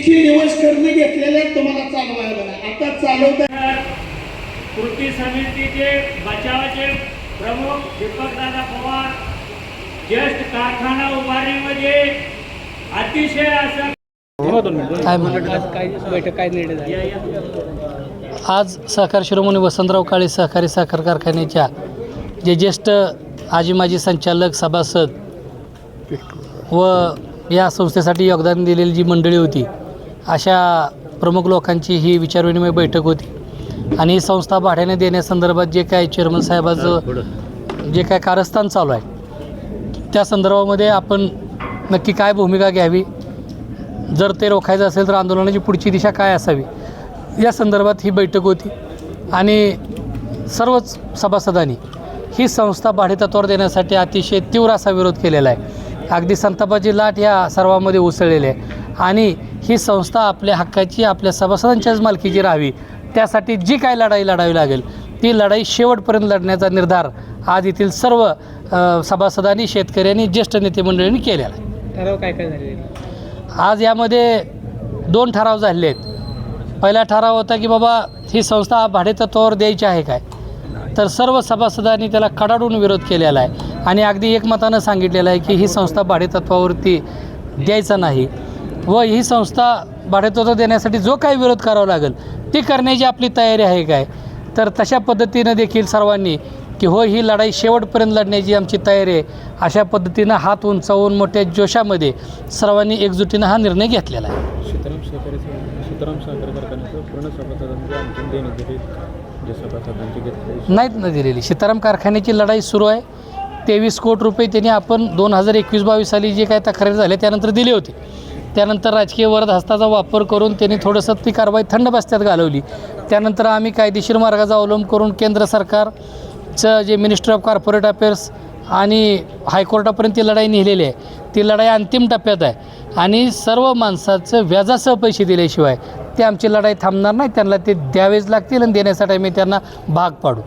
इतकी निवशकरणी घेतलेल्या आहेत तुम्हाला चालवायला नाही आता चालवता कृती समितीचे बचावाचे प्रमुख दीपकदादा पवार ज्येष्ठ कारखाना उभारणीमध्ये अतिशय असं आज सहकार शिरोमणी वसंतराव काळे सहकारी साखर कारखान्याच्या जे ज्येष्ठ आजी माजी संचालक सभासद व या संस्थेसाठी योगदान दिलेली जी मंडळी होती अशा प्रमुख लोकांची ही विचारविनिमय बैठक होती. आणि ही संस्था भाड्याने देण्यासंदर्भात जे काय चेअरमन साहेबाचं जे काय कारस्थान चालू आहे त्या संदर्भामध्ये आपण नक्की काय भूमिका घ्यावी? जर ते रोखायचं असेल तर आंदोलनाची पुढची दिशा काय असावी? या संदर्भात ही बैठक होती. आणि सर्वच सभासदांनी ही संस्था भाडेतत्वावर देण्यासाठी अतिशय तीव्र असा विरोध केलेला आहे. अगदी संतापाची लाट या सर्वांमध्ये उसळलेली आहे. आणि ही संस्था आपल्या हक्काची आपल्या सभासदांच्याच मालकीची राहावी. त्यासाठी जी काय लढाई लढावी लागेल ती लढाई शेवटपर्यंत लढण्याचा निर्धार आज येथील सर्व सभासदांनी शेतकऱ्यांनी ज्येष्ठ नेते मंडळींनी केलेला आहे. ठराव काय काय झाले आज यामध्ये दोन ठराव झालेले आहेत. पहिला ठराव होता की बाबा ही संस्था भाडेतत्वावर द्यायची आहे काय? तर सर्व सभासदांनी त्याला कडाडून विरोध केलेला आहे. आणि अगदी एकमतानं सांगितलेलं आहे की ही संस्था भाडेतत्वावरती द्यायचा नाही. व ही संस्था भाडेतत्व देण्यासाठी जो काही विरोध करावा लागेल ती करण्याची आपली तयारी आहे काय? तर तशा पद्धतीनं देखील सर्वांनी की हो ही लढाई शेवटपर्यंत लढण्याची आमची तयारी आहे. अशा पद्धतीनं हात उंचावून मोठ्या जोशामध्ये सर्वांनी एकजुटीनं हा निर्णय घेतलेला आहे. सीताराम सहकारी सीताराम सहकारी कारखान्याचं पूर्ण सभासदांचे अंतिम देण्यात दिले जे सभासदांचे घेतले नाहीत न दिलेली. सीताराम कारखान्याची लढाई सुरू आहे. तेवीस कोटी रुपये त्यांनी आपण दोन हजार एकवीस बावीस साली जे काय तक्रारी झाले त्यानंतर दिले होते. त्यानंतर राजकीय वरद हस्ताचा वापर करून त्यांनी थोडंसं ती कारवाई थंड बस्त्यात घालवली. त्यानंतर आम्ही कायदेशीर मार्गाचा अवलंब करून केंद्र सरकारचं जे मिनिस्टर ऑफ कॉर्पोरेट अफेअर्स आणि हायकोर्टापर्यंत ती लढाई नेलेली आहे. ती लढाई अंतिम टप्प्यात आहे. आणि सर्व माणसाचं व्याजासह पैसे दिल्याशिवाय ते आमची लढाई थांबणार नाही. त्यांना ते द्यावेच लागतील आणि देण्यासाठी आम्ही त्यांना भाग पाडू.